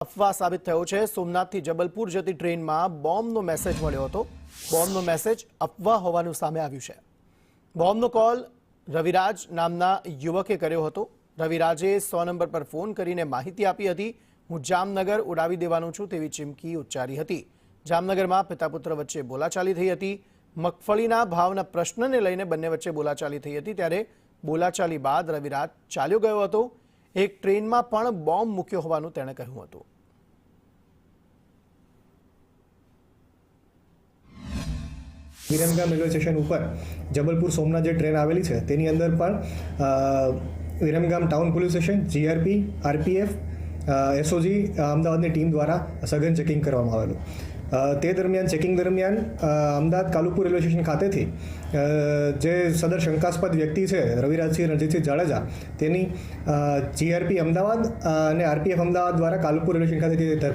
અફવા સાબિત થયો છે. સોમનાથથી જબલપુર જતી ટ્રેનમાં બોમ્બનો મેસેજ મળ્યો હતો. બોમ્બનો મેસેજ અફવા હોવાનું સામે આવ્યું છે. બોમ્બનો કોલ રવિરાજ નામના યુવકે કર્યો હતો. રવિરાજે સો નંબર પર ફોન કરીને માહિતી આપી હતી. હું જામનગર ઉડાવી દેવાનો છું તેવી ચીમકી ઉચ્ચારી હતી. જામનગરમાં પિતા પુત્ર વચ્ચે બોલાચાલી થઈ હતી. મગફળીના ભાવના પ્રશ્નને લઈને બંને વચ્ચે બોલાચાલી થઈ હતી. ત્યારે બોલાચાલી બાદ રવિરાજ ચાલ્યો ગયો હતો. એક ટ્રેનમાં પણ બોમ્બ મૂક્યો હોવાનું તેણે કહ્યું હતું. વિરમગામ રેલવે સ્ટેશન ઉપર જબલપુર સોમનાથ જે ટ્રેન આવેલી છે, તેની અંદર પણ Viramgam town police station, GRP, RPF SOG અમદાવાદની ટીમ દ્વારા સઘન ચેકિંગ કરવામાં આવેલું. તે દરમિયાન, ચેકિંગ દરમિયાન અમદાવાદ કાલુપુર રેલવે સ્ટેશન ખાતેથી જે સદર શંકાસ્પદ વ્યક્તિ છે, રવિરાજસિંહ રણજીતસિંહ જાડેજા, તેની જીઆરપી અમદાવાદ અને આરપીએફ અમદાવાદ દ્વારા કાલુપુર રેલવે સ્ટેશન ખાતેથી